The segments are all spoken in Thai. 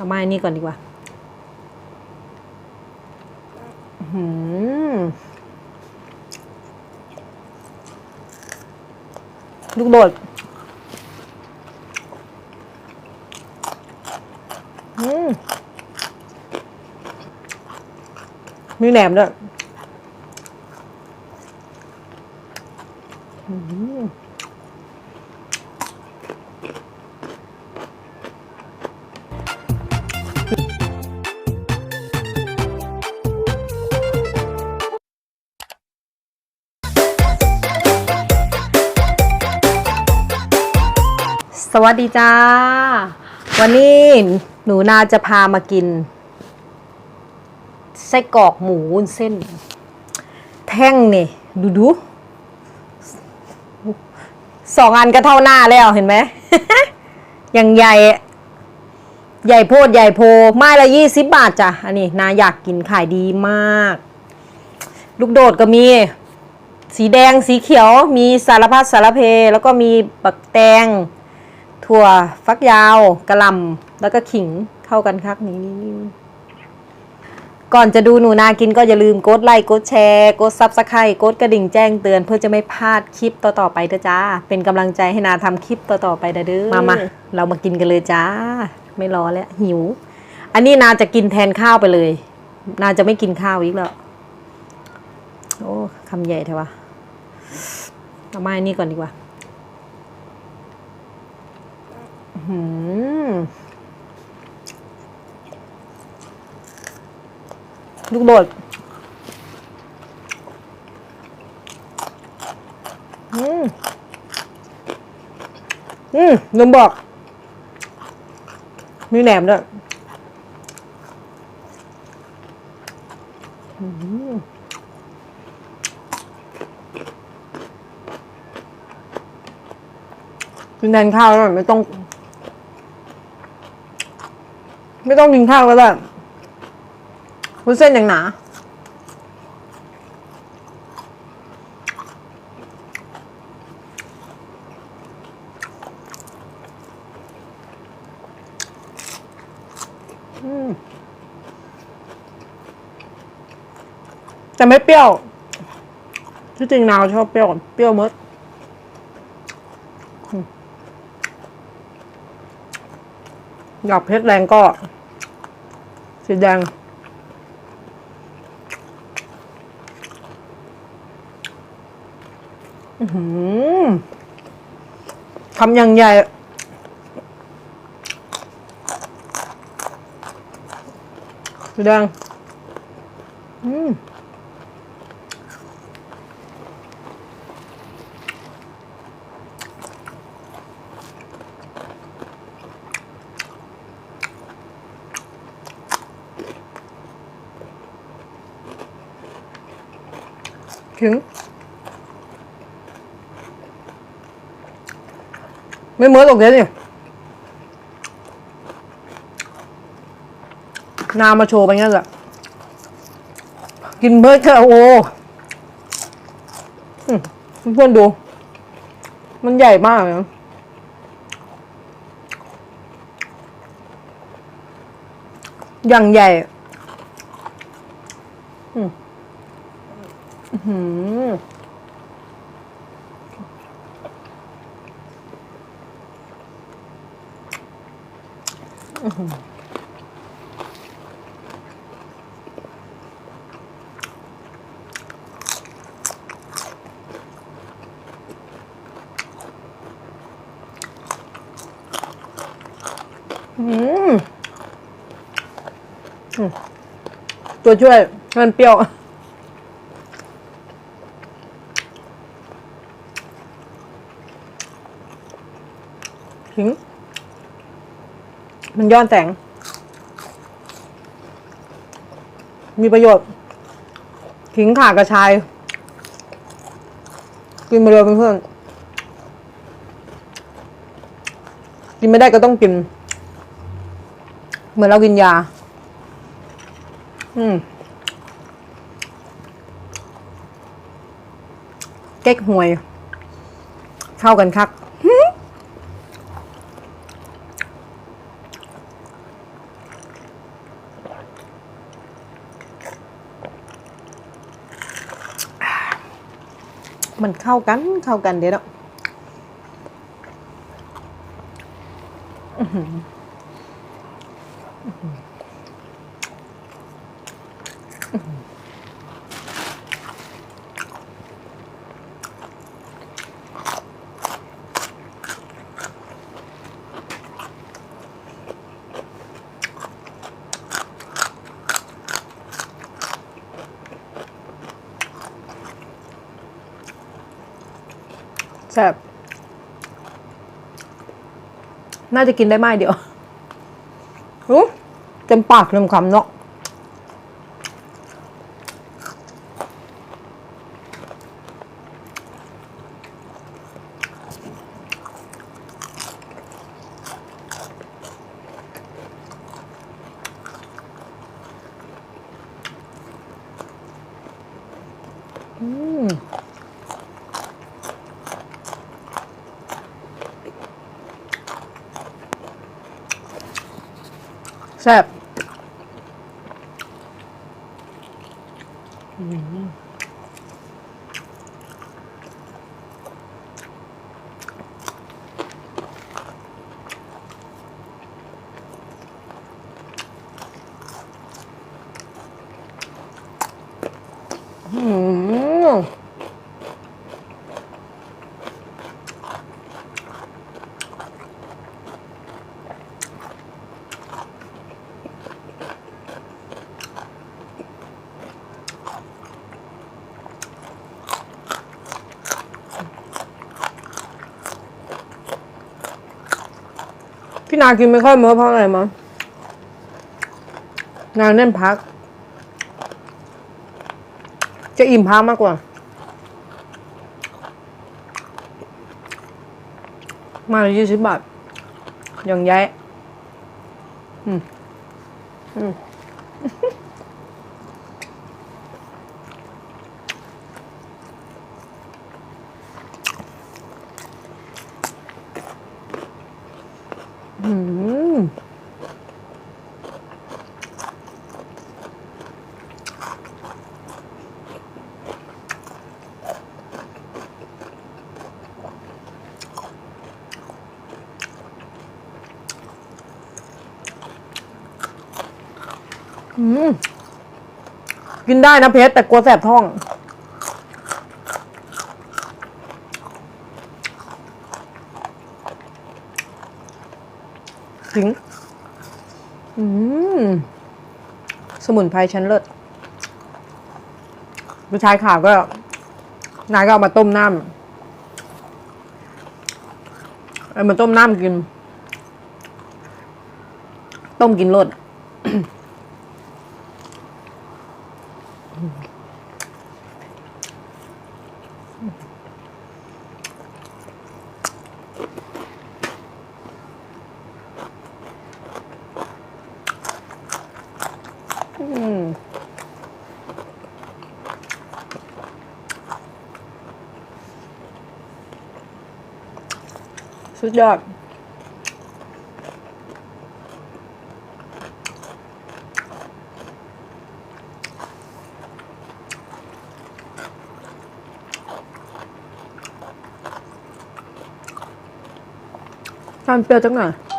เอาไม้นี่ก่อนดีกว่าหืมลูกโดดอืมมีแหนมด้วย สวัสดีจ้า วันนี้หนูนาจะพามากิน ไส้กรอกหมูวุ้นเส้น แท่งนี่ดูดูสองอันก็เท่าหน้าแล้วเห็นไหมอย่างใหญ่ ใหญ่โพดใหญ่โพไม้ละยี่สิบบาทจ้ะ อันนี้นาอยากกินขายดีมาก ลูกโดดก็มี สีแดงสีเขียว มีสารพัดสารเพแล้วก็มีบักแตง ถั่วฟักยาวกระหลำแล้วก็ขิงเข้ากันคักนี้นี่นี่ก่อนจะดูหนูนากินก็อย่าลืมกดไลค์กดแชร์กดซับสไครต์กดกระดิ่งแจ้งเตือนเพื่อจะไม่พลาดคลิปต่อๆไปเด้อจ้า เป็นกำลังใจให้นาทำคลิปต่อๆไปเด้อมามาเรามากินกันเลยจ้า ไม่รอแล้วหิว อันนี้นาจะกินแทนข้าวไปเลย นาจะไม่กินข้าวอีกแล้วโอ้คำใหญ่เถอะวะเอาไม้นี่ก่อนดีกว่า หืม ลูกโดดอืม อืมนมบอก มีแหนมด้วยอืมกินแทนข้าวแล้วไม่ต้อง ไม่ต้องกินข้าวก็ได้วุ้นเส้นอย่างหนาแต่ไม่เปรี้ยว ที่จริงนาวชอบเปรี้ยวเปรี้ยวมดอืมอยากเผ็ดแรงก็ สีแดงทำอย่างใหญ่สีแดง อืม ถึง ไม่เมื่อตกเดี๋ยวนี่นามาโชว์ไปงั้นแหละกินเบิร์ดแค่โอ้อืมเพื่อนดู มันใหญ่มากเลยอย่างใหญ่ อืม หืมอืมอืมตัวช่วยมันเปรี้ยว มันย้อนแสงมีประโยชน์ขิงข่ากระชาย กินไปเลยเพื่อนกินไม่ได้ก็ต้องกิน เหมือนเรากินยา อืมเก๊กหวย เข้ากันคัก มันเข้ากันเข้ากันเดี๋ยวเนาะอื้อหืออื้อหืออื้อหือ แซ่บน่าจะกินได้ไม่เดียวเต็มปากเต็มคำเนาะ แซ่บ นากินไม่ค่อยเมื่อเพราะอะไรมั้งนางเน่นพัก จะอิ่มพักมากกว่า มาเลยยี่สิบบาทอย่างย้ายอืม อืม อืม อืม กินได้นะเพชรแต่กลัวแสบท้องถึงอืม สมุนไพรชั้นเลิศผู้ชายขาวก็ นายก็เอามาต้มน้ำเอามาต้มน้ำกิน ต้มกินรส อืม สุดยอดทานเปรี้ยวจังหน่อย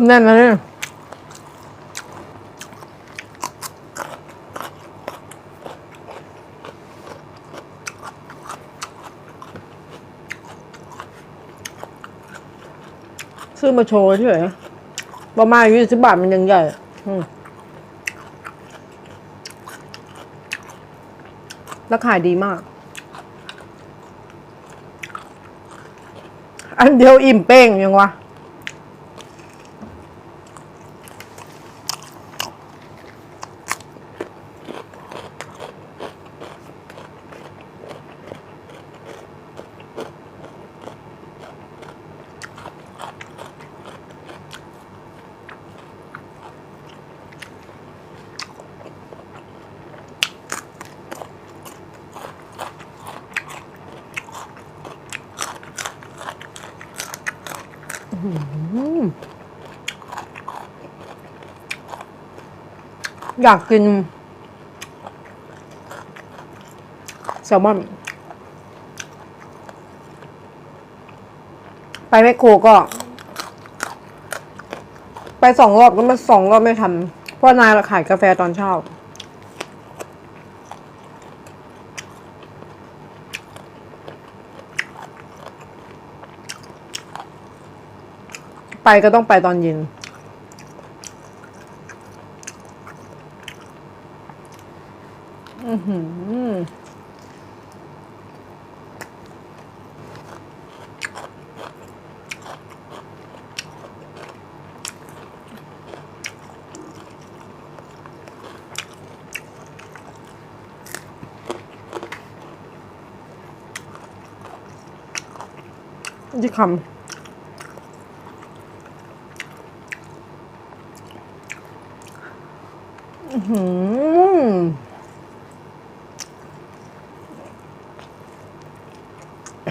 ริ่มแน่นแล้วเนี่ยซื้อมาโชว์เฉยประมาณยี่สิบบาทมันยังใหญ่อะอืมแล้วขายดีมาก อันเดียวอิ่มเป้งยังวะ อยากกินแซลมอน ไปแมคโครก็ ไปสองรอบก็มาสองรอบไม่ทำเพราะนายเราขายกาแฟตอนเช้า ไปก็ต้องไปตอนเย็น อือหือที่คำ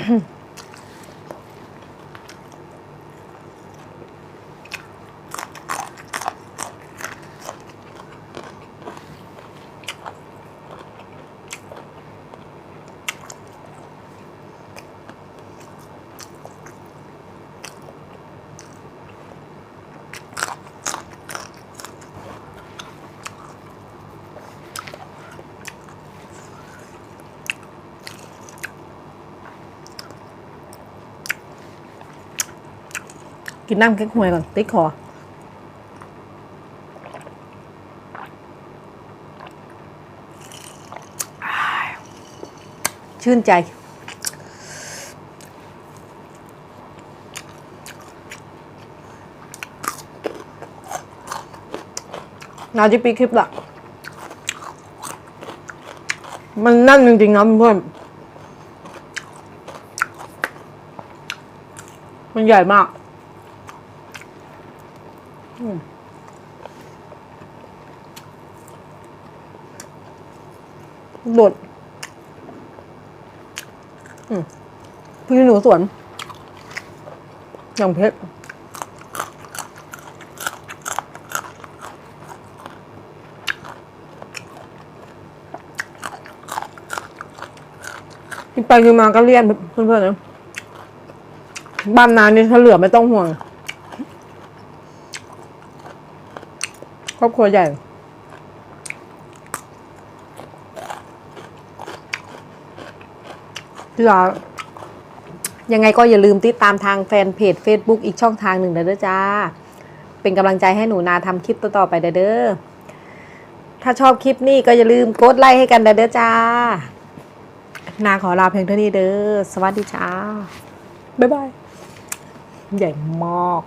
mm-hmm กินน้ำเก๊กฮวยก่อนติ๊กคอชื่นใจ นาจิปีคลิปละมันนั่นจริงๆนะเพื่อน มันใหญ่มาก โดดพี่หนูสวนอย่างเพชรกินไปกินมาก็เลี่ยนเพื่อนๆนะบ้านนานนี่ถ้าเหลือไม่ต้องห่วงครอบครัวใหญ่ ที่รักยังไงก็อย่าลืมติดตามทางแฟนเพจ Facebook อีกช่องทางหนึ่งเด้อจ้า เป็นกำลังใจให้หนูนาทำคลิปต่อๆไปเด้อ ถ้าชอบคลิปนี้ก็อย่าลืมกดไลค์ให้กันเด้อจ้า นาขอลาเพียงเท่านี้เด้อ สวัสดีจ้า บ๊ายบาย ใหญ่มาก